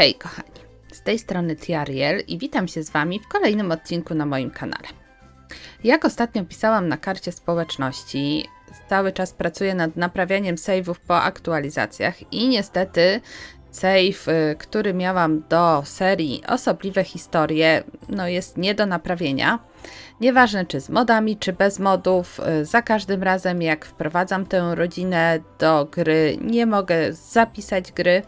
Hej kochani, z tej strony Tiariel i witam się z Wami w kolejnym odcinku na moim kanale. Jak ostatnio pisałam na karcie społeczności, cały czas pracuję nad naprawianiem save'ów po aktualizacjach i niestety save, y, który miałam do serii Osobliwe Historie, no jest nie do naprawienia. Nieważne czy z modami, czy bez modów, y, za każdym razem jak wprowadzam tę rodzinę do gry, nie mogę zapisać gry.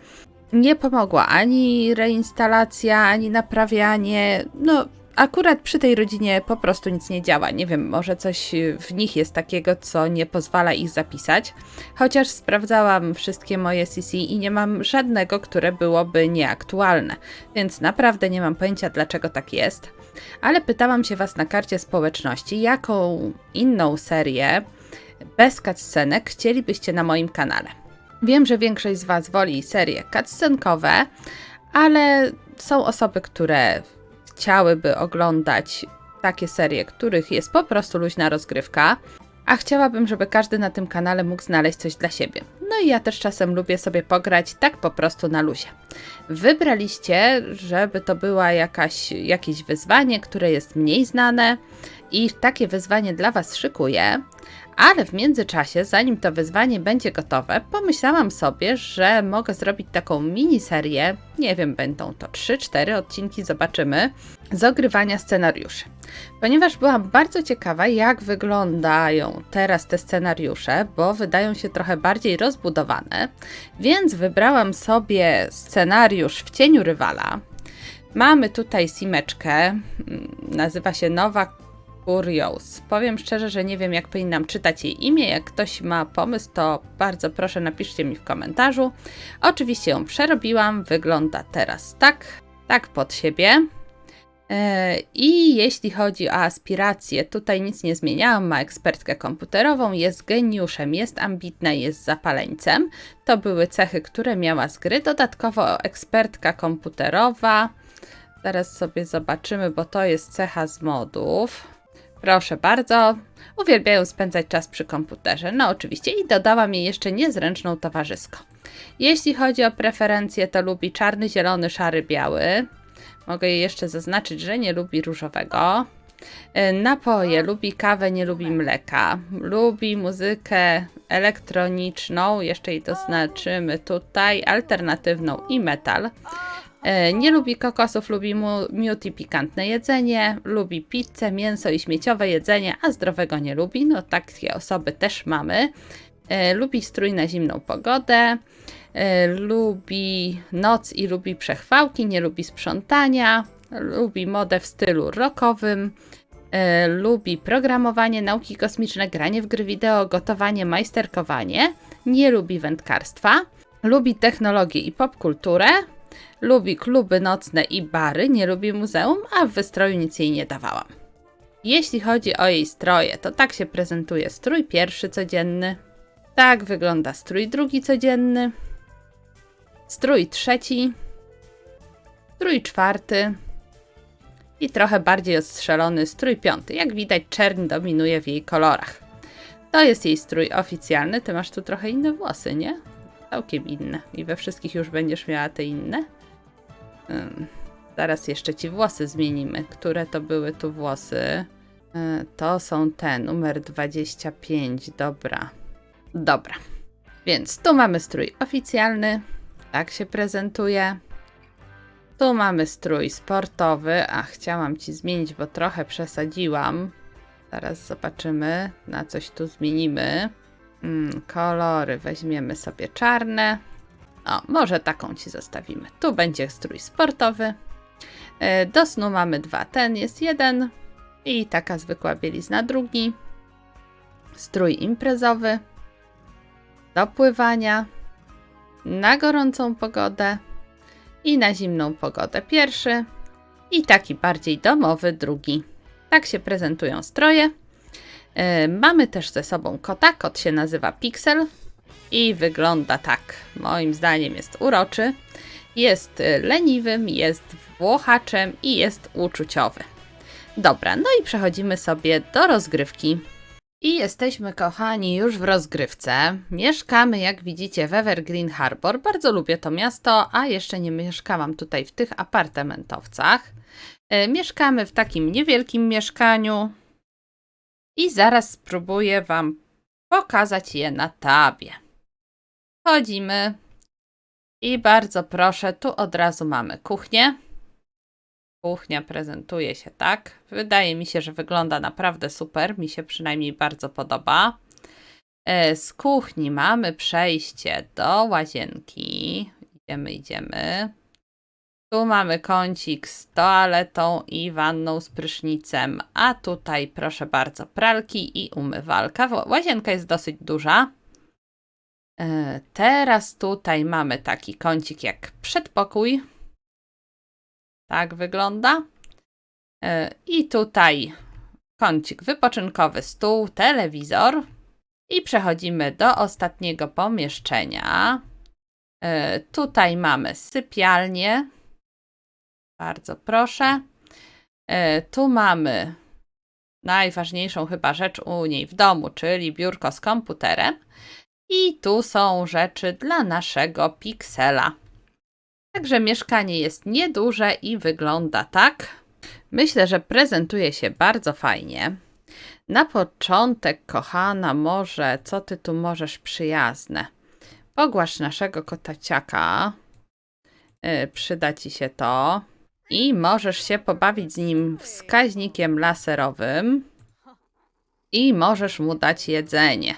Nie pomogła ani reinstalacja, ani naprawianie. No, akurat przy tej rodzinie po prostu nic nie działa. Nie wiem, może coś w nich jest takiego, co nie pozwala ich zapisać. Chociaż sprawdzałam wszystkie moje CC i nie mam żadnego, które byłoby nieaktualne. Więc naprawdę nie mam pojęcia, dlaczego tak jest. Ale pytałam się Was na karcie społeczności, jaką inną serię bez cutscenek chcielibyście na moim kanale. Wiem, że większość z Was woli serie cutscenkowe, ale są osoby, które chciałyby oglądać takie serie, których jest po prostu luźna rozgrywka, a chciałabym, żeby każdy na tym kanale mógł znaleźć coś dla siebie. No i ja też czasem lubię sobie pograć tak po prostu na luzie. Wybraliście, żeby to była jakaś, jakieś wyzwanie, które jest mniej znane i takie wyzwanie dla Was szykuję. Ale w międzyczasie, zanim to wyzwanie będzie gotowe, pomyślałam sobie, że mogę zrobić taką miniserię, nie wiem, będą to 3-4 odcinki, zobaczymy, z ogrywania scenariuszy. Ponieważ byłam bardzo ciekawa, jak wyglądają teraz te scenariusze, bo wydają się trochę bardziej rozbudowane, więc wybrałam sobie scenariusz w cieniu rywala. Mamy tutaj simeczkę, mm, nazywa się Nowa Curious. Powiem szczerze, że nie wiem, jak powinnam czytać jej imię. Jak ktoś ma pomysł, to bardzo proszę napiszcie mi w komentarzu. Oczywiście ją przerobiłam, wygląda teraz tak, tak pod siebie. E, I jeśli chodzi o aspiracje, tutaj nic nie zmieniałam. Ma ekspertkę komputerową, jest geniuszem, jest ambitna, jest zapaleńcem. To były cechy, które miała z gry. Dodatkowo ekspertka komputerowa. Zaraz sobie zobaczymy, bo to jest cecha z modów. Proszę bardzo. Uwielbiają spędzać czas przy komputerze. No oczywiście i dodałam jej jeszcze niezręczną towarzysko. Jeśli chodzi o preferencje, to lubi czarny, zielony, szary, biały. Mogę jej jeszcze zaznaczyć, że nie lubi różowego. E, Napoje, lubi kawę, nie lubi mleka. Lubi muzykę elektroniczną, jeszcze jej doznaczymy tutaj, alternatywną i metal. E, Nie lubi kokosów, lubi mu- miód i pikantne jedzenie, lubi pizzę, mięso i śmieciowe jedzenie, a zdrowego nie lubi. No takie osoby też mamy. E, Lubi strój na zimną pogodę, e, lubi noc i lubi przechwałki, nie lubi sprzątania, lubi modę w stylu rockowym, lubi programowanie, nauki kosmiczne, granie w gry wideo, gotowanie, majsterkowanie, nie lubi wędkarstwa, lubi technologię i popkulturę, lubi kluby nocne i bary, nie lubi muzeum, a w wystroju nic jej nie dawałam. Jeśli chodzi o jej stroje, to tak się prezentuje strój pierwszy codzienny, tak wygląda strój drugi codzienny, strój trzeci, strój czwarty i trochę bardziej ostrzelony strój piąty. Jak widać, czerń dominuje w jej kolorach. To jest jej strój oficjalny. Ty masz tu trochę inne włosy, nie? Całkiem inne. I we wszystkich już będziesz miała te inne. Ym, zaraz jeszcze ci włosy zmienimy. Które to były tu włosy? Y, To są te, numer 25. Dobra. Dobra. Więc tu mamy strój oficjalny. Tak się prezentuje. Tu mamy strój sportowy. A chciałam ci zmienić, bo trochę przesadziłam. Zaraz zobaczymy. Na coś tu zmienimy. Mm, kolory weźmiemy sobie czarne. O, może taką ci zostawimy. Tu będzie strój sportowy. E, Do snu mamy dwa. Ten jest jeden i taka zwykła bielizna drugi. Strój imprezowy. Do pływania. Na gorącą pogodę i na zimną pogodę pierwszy. I taki bardziej domowy drugi. Tak się prezentują stroje. E, Mamy też ze sobą kota. Kot się nazywa Pixel i wygląda tak. Moim zdaniem jest uroczy. Jest e, leniwym, jest włochaczem i jest uczuciowy. Dobra, no i przechodzimy sobie do rozgrywki. I jesteśmy, kochani, już w rozgrywce. Mieszkamy, jak widzicie, w Evergreen Harbor. Bardzo lubię to miasto, a jeszcze nie mieszkałam tutaj w tych apartamentowcach. E, Mieszkamy w takim niewielkim mieszkaniu i zaraz spróbuję Wam pokazać je na tabie. Chodzimy i bardzo proszę, tu od razu mamy kuchnię. Kuchnia prezentuje się tak. Wydaje mi się, że wygląda naprawdę super. Mi się przynajmniej bardzo podoba. E, Z kuchni mamy przejście do łazienki. Idziemy, idziemy. Tu mamy kącik z toaletą i wanną z prysznicem, a tutaj proszę bardzo pralki i umywalka. Łazienka jest dosyć duża. E, Teraz tutaj mamy taki kącik jak przedpokój. Tak wygląda. E, I tutaj kącik wypoczynkowy, stół, telewizor. I przechodzimy do ostatniego pomieszczenia. E, Tutaj mamy sypialnię. Bardzo proszę. E, Tu mamy najważniejszą chyba rzecz u niej w domu, czyli biurko z komputerem. I tu są rzeczy dla naszego piksela. Także mieszkanie jest nieduże i wygląda tak. Myślę, że prezentuje się bardzo fajnie. Na początek, kochana, może co ty tu możesz przyjazne? Pogłasz naszego kotaciaka. Yy, przyda ci się to. I możesz się pobawić z nim wskaźnikiem laserowym. I możesz mu dać jedzenie.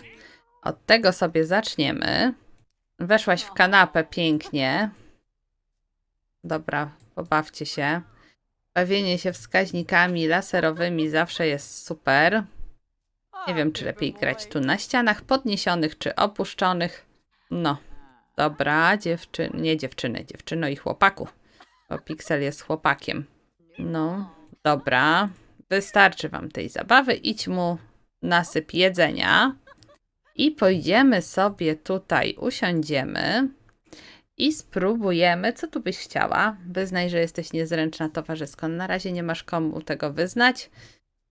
Od tego sobie zaczniemy. Weszłaś w kanapę pięknie. Dobra, pobawcie się. Bawienie się wskaźnikami laserowymi zawsze jest super. Nie wiem, czy lepiej grać tu na ścianach podniesionych, czy opuszczonych. No, dobra, dziewczyny, nie dziewczyny, dziewczyno i chłopaku. Bo Pixel jest chłopakiem. No, dobra. Wystarczy wam tej zabawy. Idź mu nasyp jedzenia. I pójdziemy sobie tutaj, usiądziemy i spróbujemy. Co tu byś chciała? Wyznaj, że jesteś niezręczna towarzysko. Na razie nie masz komu tego wyznać.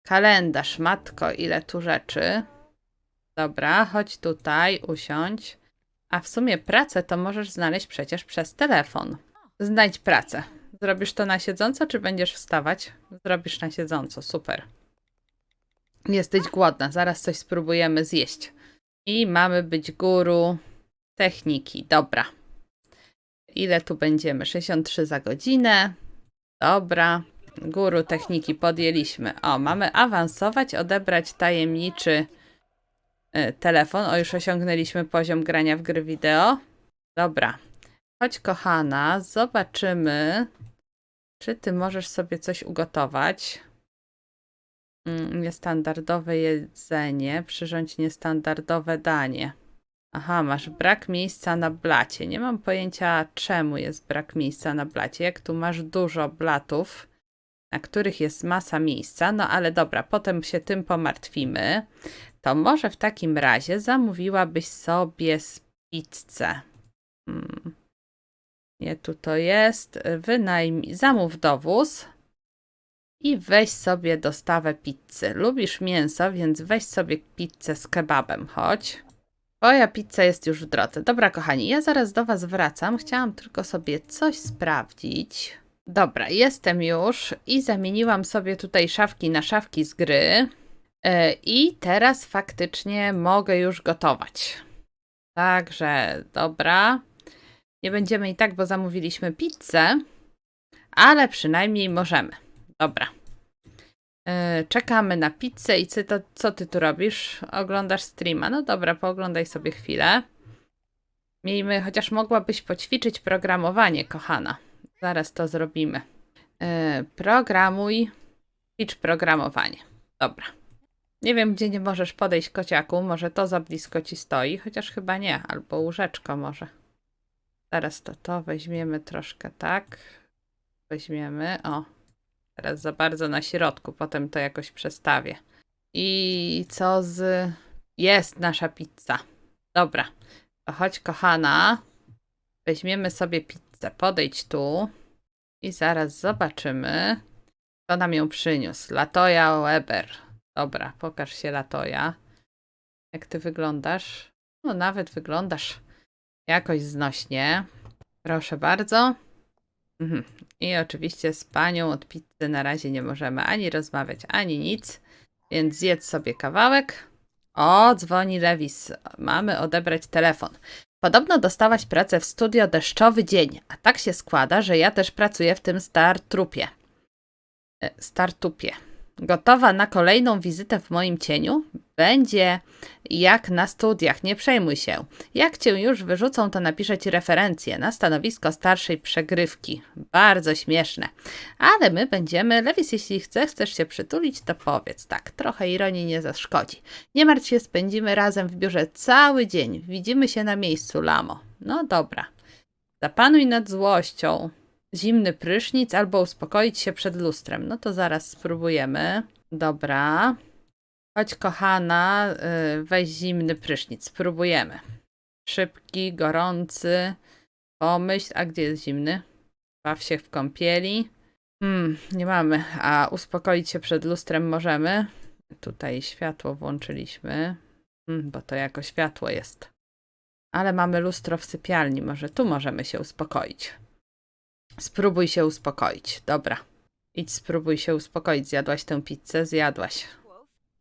Kalendarz, matko, ile tu rzeczy. Dobra, chodź tutaj, usiądź. A w sumie pracę to możesz znaleźć przecież przez telefon. Znajdź pracę. Zrobisz to na siedząco, czy będziesz wstawać? Zrobisz na siedząco, super. Jesteś głodna, zaraz coś spróbujemy zjeść. I mamy być guru techniki. Dobra. Ile tu będziemy? 63 za godzinę. Dobra. Guru techniki podjęliśmy. O, mamy awansować, odebrać tajemniczy y, telefon. O, już osiągnęliśmy poziom grania w gry wideo. Dobra. Chodź, kochana, zobaczymy, czy ty możesz sobie coś ugotować. Mm, Niestandardowe jedzenie, przyrządź niestandardowe danie. Aha, masz brak miejsca na blacie. Nie mam pojęcia, czemu jest brak miejsca na blacie. Jak tu masz dużo blatów, na których jest masa miejsca, no ale dobra, potem się tym pomartwimy. To może w takim razie zamówiłabyś sobie z pizzę. Hmm. Nie, tu to jest. Wynajmij, zamów dowóz i weź sobie dostawę pizzy. Lubisz mięso, więc weź sobie pizzę z kebabem, chodź. Twoja pizza jest już w drodze. Dobra, kochani, ja zaraz do Was wracam. Chciałam tylko sobie coś sprawdzić. Dobra, jestem już i zamieniłam sobie tutaj szafki na szafki z gry. E, I teraz faktycznie mogę już gotować. Także, dobra. Nie będziemy i tak, bo zamówiliśmy pizzę, ale przynajmniej możemy. Dobra. Yy, czekamy na pizzę i co, co ty tu robisz? Oglądasz streama. No dobra, pooglądaj sobie chwilę. Miejmy, chociaż mogłabyś poćwiczyć programowanie, kochana. Zaraz to zrobimy. Yy, programuj. Ćwicz programowanie. Dobra. Nie wiem, gdzie nie możesz podejść kociaku. Może to za blisko ci stoi, chociaż chyba nie. Albo łóżeczko może. Zaraz to to weźmiemy troszkę tak. Weźmiemy. O, teraz za bardzo na środku, potem to jakoś przestawię. I co z. Jest nasza pizza. Dobra. To chodź, kochana. Weźmiemy sobie pizzę. Podejdź tu. I zaraz zobaczymy, kto nam ją przyniósł. Latoja Weber. Dobra, pokaż się Latoja. Jak ty wyglądasz? No, nawet wyglądasz jakoś znośnie. Proszę bardzo. Mhm. I oczywiście z panią od pizzy na razie nie możemy ani rozmawiać, ani nic, więc zjedz sobie kawałek. O, dzwoni Lewis. Mamy odebrać telefon. Podobno dostałaś pracę w studio deszczowy dzień, a tak się składa, że ja też pracuję w tym startrupie. E, Startupie. Gotowa na kolejną wizytę w moim cieniu? Będzie jak na studiach, nie przejmuj się. Jak cię już wyrzucą, to napiszę ci referencję na stanowisko starszej przegrywki. Bardzo śmieszne. Ale my będziemy, Lewis, jeśli chcesz, chcesz się przytulić, to powiedz. Tak, trochę ironii nie zaszkodzi. Nie martw się, spędzimy razem w biurze cały dzień. Widzimy się na miejscu, Lamo. No dobra. Zapanuj nad złością. Zimny prysznic albo uspokoić się przed lustrem. No to zaraz spróbujemy. Dobra. Chodź, kochana, y, weź zimny prysznic. Spróbujemy. Szybki, gorący. Pomyśl, a gdzie jest zimny? Baw się w kąpieli. Hmm, nie mamy. A uspokoić się przed lustrem możemy. Tutaj światło włączyliśmy, hmm, bo to jako światło jest. Ale mamy lustro w sypialni. Może tu możemy się uspokoić. Spróbuj się uspokoić. Dobra. Idź, spróbuj się uspokoić. Zjadłaś tę pizzę? Zjadłaś.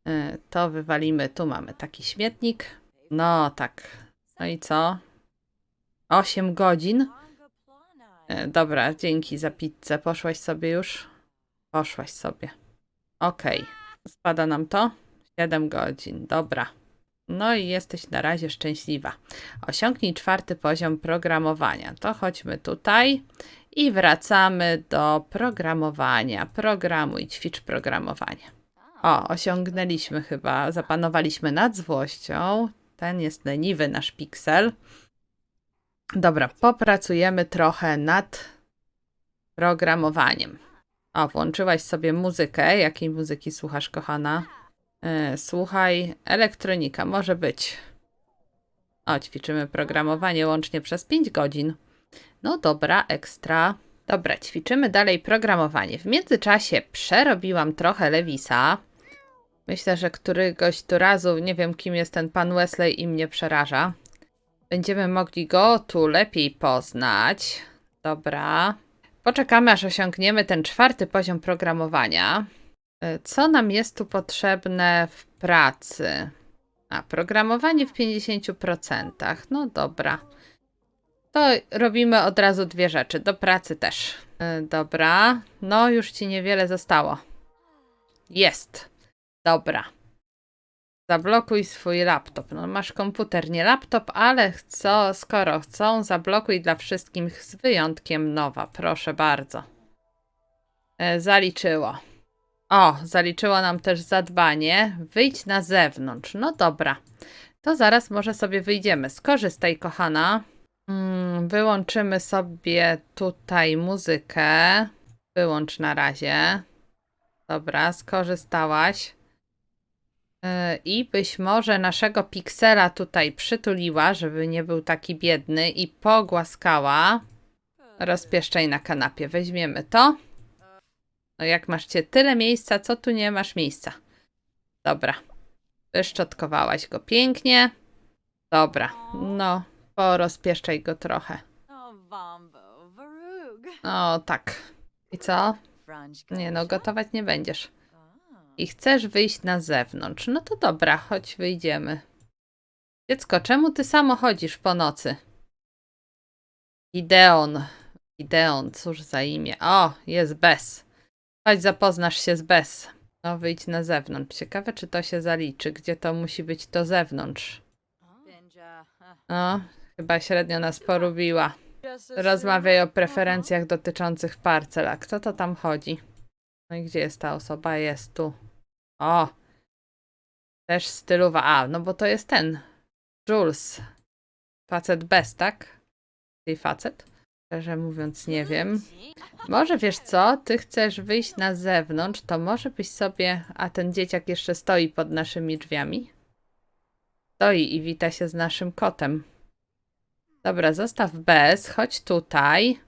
Y, To wywalimy. Tu mamy taki śmietnik. No tak. No i co? 8 godzin. Y, Dobra, dzięki za pizzę. Poszłaś sobie już? Poszłaś sobie. Okej. Spada nam to? 7 godzin. Dobra. No i jesteś na razie szczęśliwa. Osiągnij czwarty poziom programowania. To chodźmy tutaj i wracamy do programowania. Programuj, ćwicz programowanie. O, osiągnęliśmy chyba, zapanowaliśmy nad złością. Ten jest leniwy, nasz piksel. Dobra, popracujemy trochę nad programowaniem. O, włączyłaś sobie muzykę. Jakiej muzyki słuchasz, kochana? E, słuchaj, elektronika, może być. O, ćwiczymy programowanie łącznie przez 5 godzin. No dobra, ekstra. Dobra, ćwiczymy dalej programowanie. W międzyczasie przerobiła trochę Lewisa. Myślę, że któregoś tu razu, nie wiem kim jest ten pan Wesley i mnie przeraża. Będziemy mogli go tu lepiej poznać. Dobra. Poczekamy, aż osiągniemy ten czwarty poziom programowania. E, Co nam jest tu potrzebne w pracy? A, programowanie w 50%. No dobra. To robimy od razu dwie rzeczy. Do pracy też. E, Dobra. No, już ci niewiele zostało. Jest. Dobra. Zablokuj swój laptop. No, masz komputer, nie laptop, ale co, skoro chcą, zablokuj dla wszystkich z wyjątkiem nowa. Proszę bardzo. E, zaliczyło. O, zaliczyło nam też zadbanie. Wyjdź na zewnątrz. No dobra. To zaraz może sobie wyjdziemy. Skorzystaj, kochana. Mm, wyłączymy sobie tutaj muzykę. Wyłącz na razie. Dobra, skorzystałaś. I byś może naszego piksela tutaj przytuliła, żeby nie był taki biedny i pogłaskała. Rozpieszczaj na kanapie. Weźmiemy to. No jak masz cię tyle miejsca, co tu nie masz miejsca? Dobra. Wyszczotkowałaś go pięknie. Dobra. No, porozpieszczaj go trochę. O, Wombo, Varug. O, tak. I co? Nie no, gotować nie będziesz. I chcesz wyjść na zewnątrz. No to dobra, chodź wyjdziemy. Dziecko, czemu ty samo chodzisz po nocy? Ideon. Ideon, cóż za imię. O, jest Bez. Chodź, zapoznasz się z Bez. No, wyjdź na zewnątrz. Ciekawe, czy to się zaliczy. Gdzie to musi być to zewnątrz? No, chyba średnio nas polubiła. Rozmawiaj o preferencjach dotyczących parcel. A kto to tam chodzi? No i gdzie jest ta osoba? Jest tu. O! Też stylowa. A, no bo to jest ten. Jules. Facet bez, tak? Tej facet? Szczerze mówiąc, nie wiem. Może wiesz co? Ty chcesz wyjść na zewnątrz, to może byś sobie. A ten dzieciak jeszcze stoi pod naszymi drzwiami? Stoi i wita się z naszym kotem. Dobra, zostaw bez, chodź tutaj.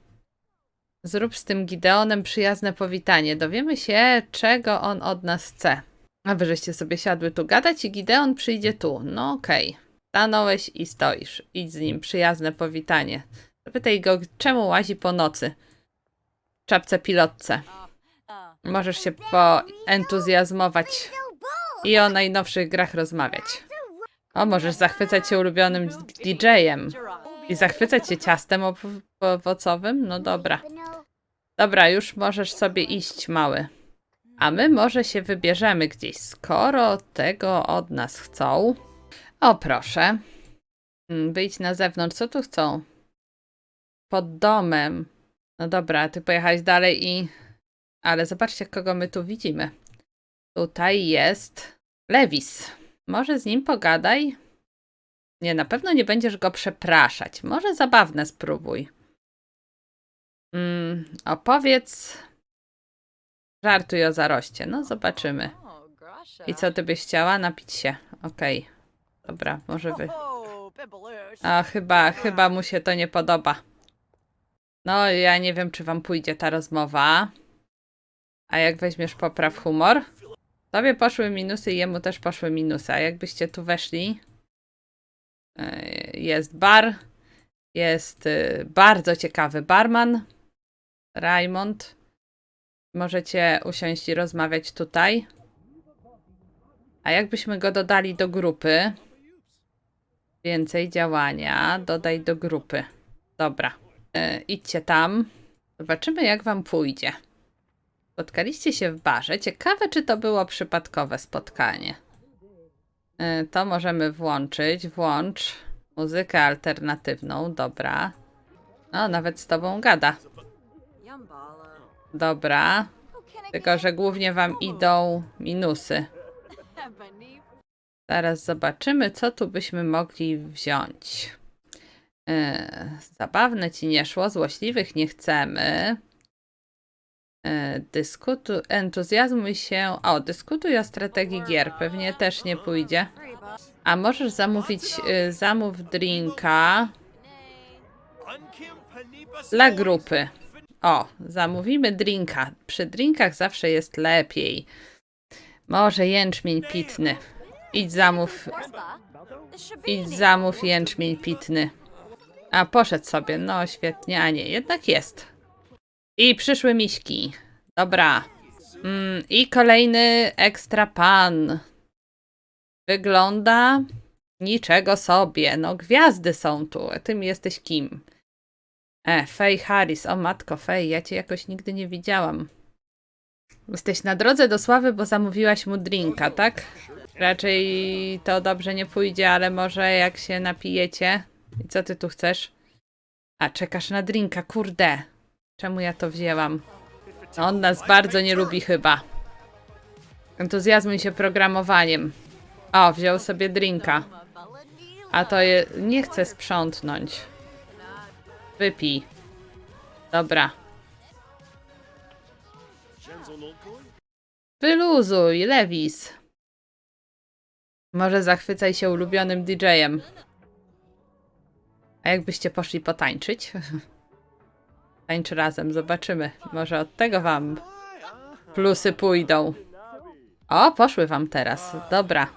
Zrób z tym Gideonem przyjazne powitanie. Dowiemy się, czego on od nas chce. A wy żeście sobie siadły tu gadać i Gideon przyjdzie tu. No okej. Stanąłeś i stoisz. Idź z nim. Przyjazne powitanie. Zapytaj go, czemu łazi po nocy. Czapce pilotce. Możesz się poentuzjazmować i o najnowszych grach rozmawiać. O, możesz zachwycać się ulubionym DJ-em i zachwycać się ciastem ow- owocowym? No dobra. Dobra, już możesz sobie iść, mały. A my może się wybierzemy gdzieś, skoro tego od nas chcą. O, proszę. Mm, Wyjdź na zewnątrz. Co tu chcą? Pod domem. No dobra, ty pojechałeś dalej i... Ale zobaczcie, kogo my tu widzimy. Tutaj jest Lewis. Może z nim pogadaj? Nie, na pewno nie będziesz go przepraszać. Może zabawne spróbuj. Mm, opowiedz. Żartuj o zaroście. No, zobaczymy. I co ty byś chciała? Napić się. Okej. Dobra, może wy. A chyba, chyba mu się to nie podoba. No, ja nie wiem, czy wam pójdzie ta rozmowa. A jak weźmiesz popraw humor? Tobie poszły minusy i jemu też poszły minusy. A jakbyście tu weszli? e, Jest bar. Jest y, bardzo ciekawy barman. Raymond. Możecie usiąść i rozmawiać tutaj. A jakbyśmy go dodali do grupy? Więcej działania. Dodaj do grupy. Dobra. E, idźcie tam. Zobaczymy, jak wam pójdzie. Spotkaliście się w barze. Ciekawe, czy to było przypadkowe spotkanie. E, to możemy włączyć. Włącz muzykę alternatywną. Dobra. No, nawet z tobą gada. Yumbala. Dobra. Tylko, że głównie wam idą minusy. Zaraz zobaczymy, co tu byśmy mogli wziąć. E, zabawne ci nie szło, złośliwych nie chcemy. E, dyskutu, entuzjazmuj się. O, dyskutuj o strategii gier. Pewnie też nie pójdzie. A możesz zamówić, y, zamów drinka dla grupy. O, zamówimy drinka. Przy drinkach zawsze jest lepiej. Może jęczmień pitny. Idź zamów Idź zamów jęczmień pitny. A, poszedł sobie. No, świetnie, a nie, jednak jest. I przyszły miśki. Dobra. Mm, I kolejny ekstra pan. Wygląda niczego sobie. No, gwiazdy są tu. Tym jesteś kim? E, Faye Harris. O matko, Faye, ja cię jakoś nigdy nie widziałam. Jesteś na drodze do sławy, bo zamówiłaś mu drinka, tak? Raczej to dobrze nie pójdzie, ale może jak się napijecie. I co ty tu chcesz? A, czekasz na drinka, kurde. Czemu ja to wzięłam? On nas bardzo nie lubi chyba. Entuzjazmuj się programowaniem. O, wziął sobie drinka. A to je... nie chce sprzątnąć. Wypij. Dobra. Wyluzuj, Lewis. Może zachwycaj się ulubionym DJ-em. A jakbyście poszli potańczyć? Tańcz razem, zobaczymy. Może od tego wam plusy pójdą. O, poszły wam teraz. Dobra.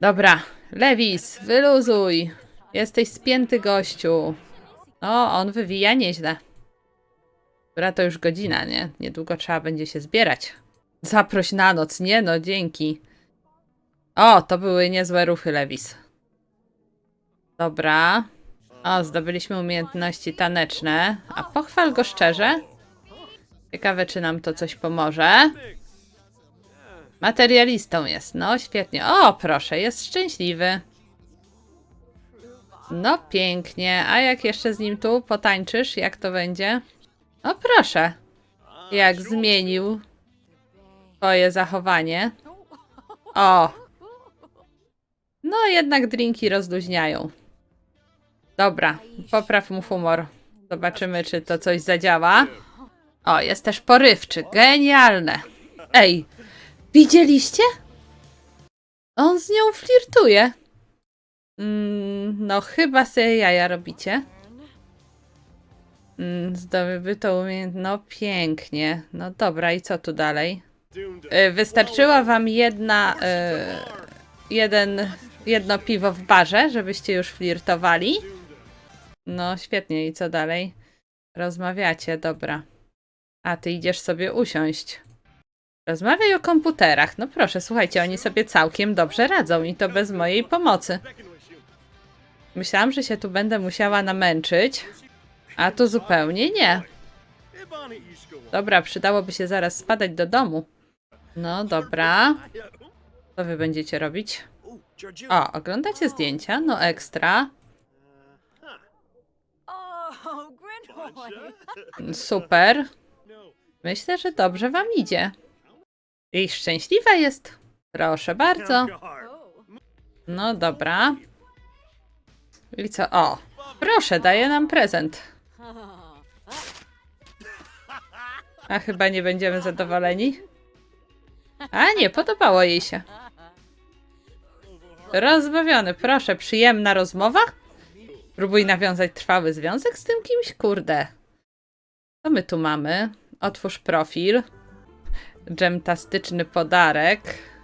Dobra. Lewis, wyluzuj. Jesteś spięty gościu. O, on wywija nieźle. Dobra, to już godzina, nie? Niedługo trzeba będzie się zbierać. Zaproś na noc, nie no, dzięki. O, to były niezłe ruchy, Lewis. Dobra. O, zdobyliśmy umiejętności taneczne. A pochwal go szczerze. Ciekawe, czy nam to coś pomoże. Materialistą jest. No, świetnie. O, proszę, jest szczęśliwy. No, pięknie. A jak jeszcze z nim tu potańczysz, jak to będzie? O, proszę. Jak zmienił twoje zachowanie. O! No, jednak drinki rozluźniają. Dobra, popraw mu humor. Zobaczymy, czy to coś zadziała. O, jest też porywczy. Genialne. Ej, widzieliście? On z nią flirtuje. Mm, no, chyba sobie jaja robicie. Mm, zdobyto umiejętność. No, pięknie. No dobra, i co tu dalej? Y, Wystarczyła wam jedna, y, jeden, jedno piwo w barze, żebyście już flirtowali? No, świetnie. I co dalej? Rozmawiacie, dobra. A ty idziesz sobie usiąść. Rozmawiaj o komputerach. No proszę, słuchajcie, oni sobie całkiem dobrze radzą i to bez mojej pomocy. Myślałam, że się tu będę musiała namęczyć, a tu zupełnie nie. Dobra, przydałoby się zaraz spadać do domu. No dobra. Co wy będziecie robić? O, oglądacie zdjęcia? No ekstra. Super. Myślę, że dobrze wam idzie. I szczęśliwa jest. Proszę bardzo. No dobra. I co? O, proszę, daje nam prezent. A chyba nie będziemy zadowoleni. A nie, podobało jej się. Rozbawiony, proszę, przyjemna rozmowa? Próbuj nawiązać trwały związek z tym kimś? Kurde. Co my tu mamy? Otwórz profil. Dżemtastyczny podarek.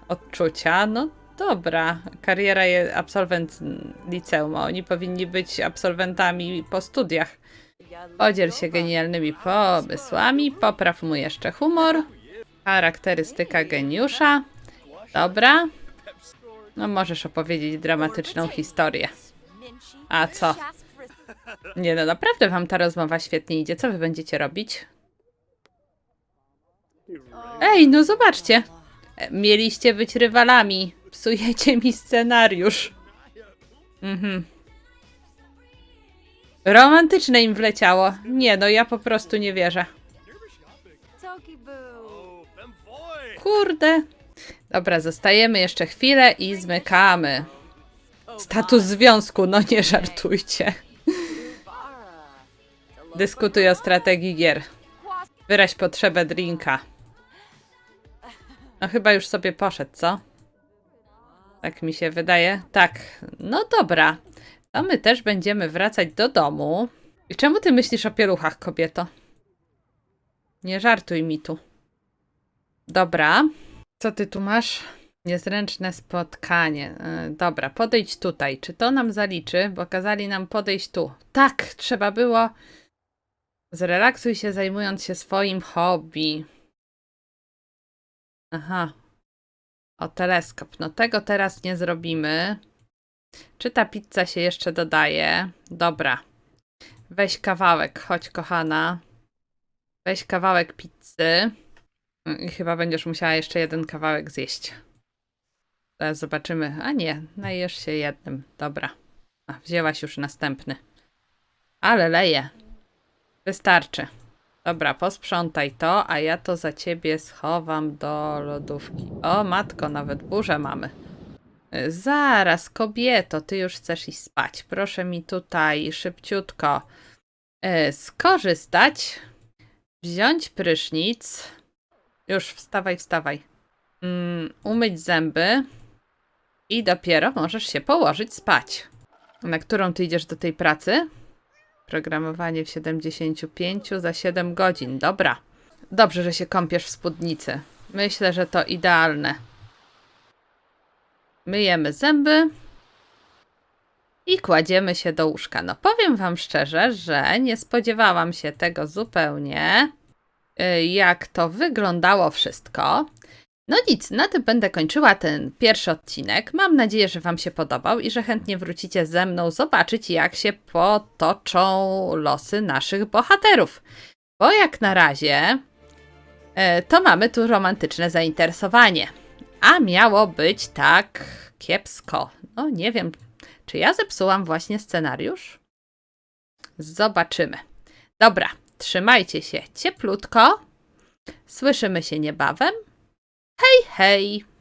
Odczucia. No dobra. Kariera jest absolwent liceum. Oni powinni być absolwentami po studiach. Podziel się genialnymi pomysłami. Popraw mu jeszcze humor. Charakterystyka geniusza. Dobra. No możesz opowiedzieć dramatyczną historię. A co? Nie no, naprawdę wam ta rozmowa świetnie idzie. Co wy będziecie robić? Ej, no zobaczcie. Mieliście być rywalami. Psujecie mi scenariusz. Mhm. Romantyczne im wleciało. Nie no, ja po prostu nie wierzę. Kurde. Dobra, zostajemy jeszcze chwilę i zmykamy. Status związku, no nie żartujcie. Dyskutuj o strategii gier. Wyraź potrzebę drinka. No chyba już sobie poszedł, co? Tak mi się wydaje. Tak, no dobra. To my też będziemy wracać do domu. I czemu ty myślisz o pieluchach, kobieto? Nie żartuj mi tu. Dobra. Co ty tu masz? Niezręczne spotkanie. Yy, dobra, podejdź tutaj. Czy to nam zaliczy? Bo kazali nam podejść tu. Tak, trzeba było. Zrelaksuj się zajmując się swoim hobby. Aha. O, teleskop. No tego teraz nie zrobimy. Czy ta pizza się jeszcze dodaje? Dobra. Weź kawałek, chodź kochana. Weź kawałek pizzy. I chyba będziesz musiała jeszcze jeden kawałek zjeść. Teraz zobaczymy. A nie, najesz się jednym. Dobra. A, wzięłaś już następny. Ale leje. Wystarczy. Dobra, posprzątaj to, a ja to za ciebie schowam do lodówki. O, matko, nawet burzę mamy. Y, Zaraz, kobieto, ty już chcesz iść spać. Proszę mi tutaj szybciutko y, skorzystać, wziąć prysznic. Już wstawaj, wstawaj. Mm, umyć zęby i dopiero możesz się położyć spać. Na którą ty idziesz do tej pracy? Programowanie w 75 za 7 godzin. Dobra. Dobrze, że się kąpiesz w spódnicy. Myślę, że to idealne. Myjemy zęby i kładziemy się do łóżka. No powiem wam szczerze, że nie spodziewałam się tego zupełnie, y, jak to wyglądało wszystko. No nic, na tym będę kończyła ten pierwszy odcinek. Mam nadzieję, że Wam się podobał i że chętnie wrócicie ze mną zobaczyć, jak się potoczą losy naszych bohaterów. Bo jak na razie, e, to mamy tu romantyczne zainteresowanie. A miało być tak kiepsko. No nie wiem, czy ja zepsułam właśnie scenariusz? Zobaczymy. Dobra, trzymajcie się cieplutko. Słyszymy się niebawem. Hej, hej!